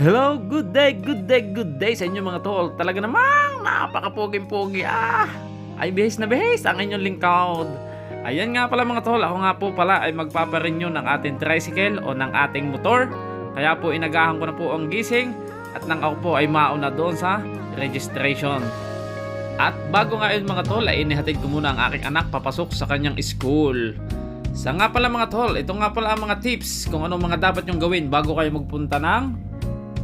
Hello, good day, good day, good day sa inyo mga tol. Talaga namang napakapuging-pugi. Ah, ay bihis na bihis ang inyong lingkod. Ayan nga pala mga tol, ako nga po pala ay magpaparenew ng ating tricycle o ng ating motor. Kaya po inagahan ko na po ang gising at nang ako po ay mauna doon sa registration. At bago nga yun mga tol, ay inihatid ko muna ang aking anak papasok sa kanyang school. Sa nga pala mga tol, ito nga pala ang mga tips kung ano mga dapat nyong gawin bago kayo magpunta ng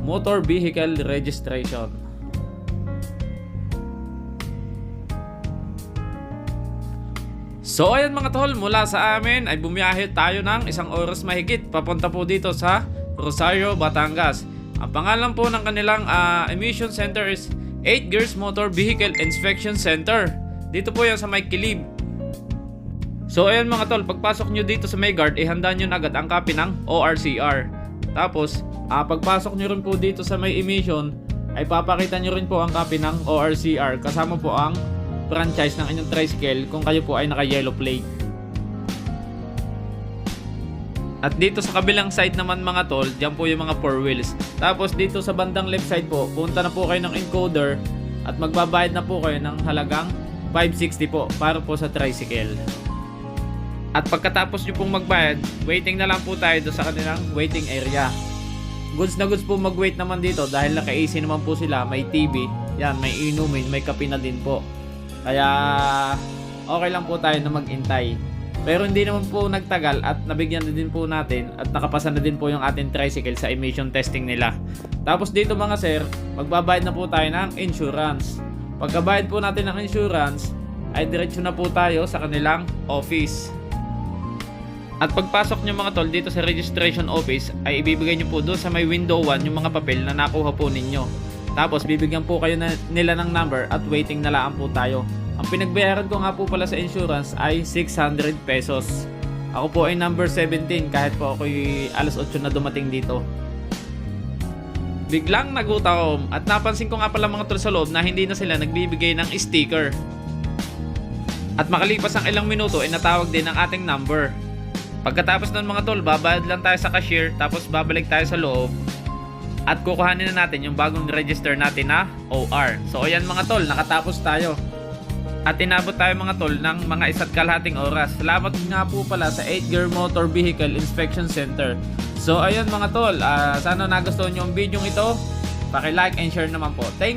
motor vehicle registration. So ayan mga tol, mula sa amin ay bumiyahe tayo ng isang oras mahigit papunta po dito sa Rosario, Batangas. Ang pangalan po ng kanilang ah, emission center is 8 Gears Motor Vehicle Inspection Center. Dito po yan sa May Kilib. So ayan mga tol, pagpasok nyo dito sa Maygard, ihanda nyo na agad ang copy ng ORCR. Tapos, ah, pagpasok nyo rin po dito sa may emission, ay papakita nyo rin po ang copy ng ORCR kasama po ang franchise ng inyong tricycle kung kayo po ay naka-yellow plate. At dito sa kabilang side naman mga tol, dyan po yung mga four wheels. Tapos dito sa bandang left side po, punta na po kayo ng encoder at magbabayad na po kayo ng halagang 560 po para po sa tricycle. At pagkatapos nyo pong magbayad, waiting na lang po tayo doon sa kanilang waiting area. Goods na goods po mag-wait naman dito dahil naka-AC naman po sila, may TV, yan, may inumin, may kape na din po. Kaya okay lang po tayo na mag-intay. Pero hindi naman po nagtagal at nabigyan na din po natin at nakapasa na din po yung ating tricycle sa emission testing nila. Tapos dito mga sir, magbabayad na po tayo ng insurance. Pagkabayad po natin ng insurance, ay diretso na po tayo sa kanilang office. At pagpasok nyo mga tol dito sa registration office ay ibibigay nyo po doon sa may window 1 yung mga papel na nakuha po ninyo. Tapos bibigyan po kayo na, nila ng number at waiting na lang po tayo. Ang pinagbayaran ko nga po pala sa insurance ay 600 pesos. Ako po ay number 17 kahit po ako alas 8 na dumating dito. Biglang nagutom at napansin ko nga pala mga tol sa loob na hindi na sila nagbibigay ng sticker. At makalipas ang ilang minuto ay natawag din ang ating number. Pagkatapos ng mga tol, babayad lang tayo sa cashier tapos babalik tayo sa loob at kukuhanin na natin yung bagong register natin na OR. So ayan mga tol, nakatapos tayo. At inabot tayo mga tol ng mga isa't kalahating oras. Salamat nga po pala sa 8 Gear Motor Vehicle Inspection Center. So ayun mga tol, ah, sana nagustuhan nyo ang video ito. Paki-like and share naman po. Thank